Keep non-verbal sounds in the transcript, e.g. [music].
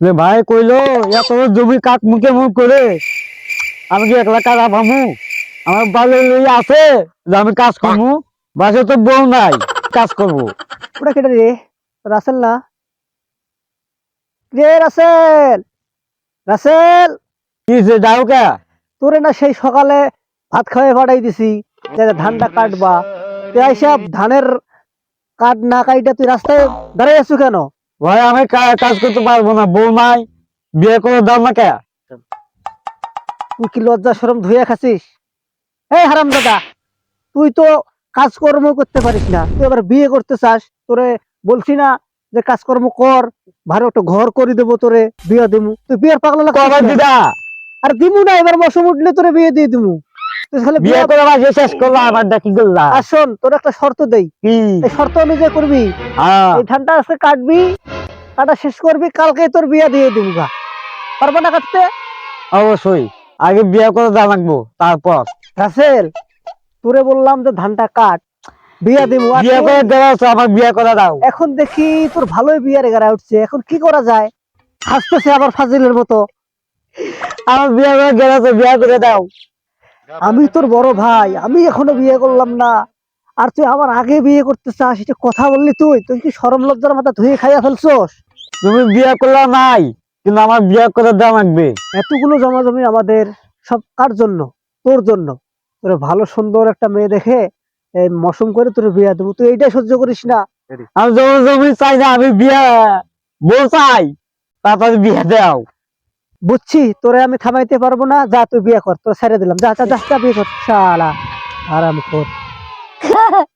ভাই কইলো এত জমি কাক মুখে মুখ করে আমি কি একলা কাজ আভামু আমার বালে আছে যে আমি কাজ করব বাসে তো বউ নাই কাজ করব। ওটা কেটে রে রাসেল না। রে রাসেল রাসেল। কি যে যাও কে? তোরে না সেই সকালে ভাত খাওয়াই পাঠাই দিছি ধানটা কাটবা। তুই আইসব ধানের কাট না কাইটা তুই রাস্তায় দাঁড়াই আছো কেন? ভাই আমি কাজ করতে পারব না বউ নাই বিয়ে করে দাও না কে তুই কি লজ্জা সরম ধুয়ে খাচ্ছিস? এই হারাম দাদা তুই তো কাজকর্ম করতে পারিস না তুই এবার বিয়ে করতে চাস তোরে বলছি না যে কাজকর্ম কর ভালো একটা ঘর করে দেবো তোরে বিয়ে দিমু। তুই বিয়ের পাগলা দিদা? আর দিমু না এবার মৌসুম উঠলে তোরে বিয়ে দিয়ে দিমু। বিয়ে বিয়ে করে বাসে শেষ করল আমার দেখি করলা আর শোন তোর একটা শর্ত দেই। কি? শর্ত অনুযায়ী করবি? হ্যাঁ। এই ধানটা আজকে কাটবি কাটা শেষ করবি কালকে তোর বিয়ে দিয়ে দিবি গা। পারব না কাটতে? অবশ্যই। আগে বিয়ে করে দেওয়া লাগবো তারপর। রাসেল তোরে বললাম যে ধানটা কাট বিয়া দিবো। বিয়ে করে দেওয়া আমার বিয়ে করে দাও। এখন দেখি তোর ভালোই বিয়ার এগারা উঠছে। এখন কি করা যায়? হাসতেছে আবার ফাজিলের মতো। আমার বিয়ে করে গেছে বিয়ে করে দাও। আমি তোর বড় ভাই আমি এখনও বিয়ে করলাম না। আর তুই আমার আগে বিয়ে করতে চাস এটা কথা বললি তুই? তুই কি সরম লজ্জার মাথা ধুয়ে খাইয়া ফেলছোস? তুমি বিয়ে করলে নাই কিন্তু আমার বিয়ে করে দেওয়া লাগবে। এতগুলো জমা জমি আমাদের সব কার জন্য? তোর জন্য। তোর ভালো সুন্দর একটা মেয়ে দেখে এই মৌসুম করে তোর বিয়ে দেবো। তুই এইটাই সহ্য করিস না? আমি জমি জমি চাই না আমি বিয়ে বউ চাই। তারপরে বিয়ে দাও। বুঝছি, তোরে আমি থামাইতে পারব না, যা তুই বিয়ে কর, তোর ছেড়ে দিলাম, যা যা যা বিয়ে কর, শালা, আরাম কর। [laughs]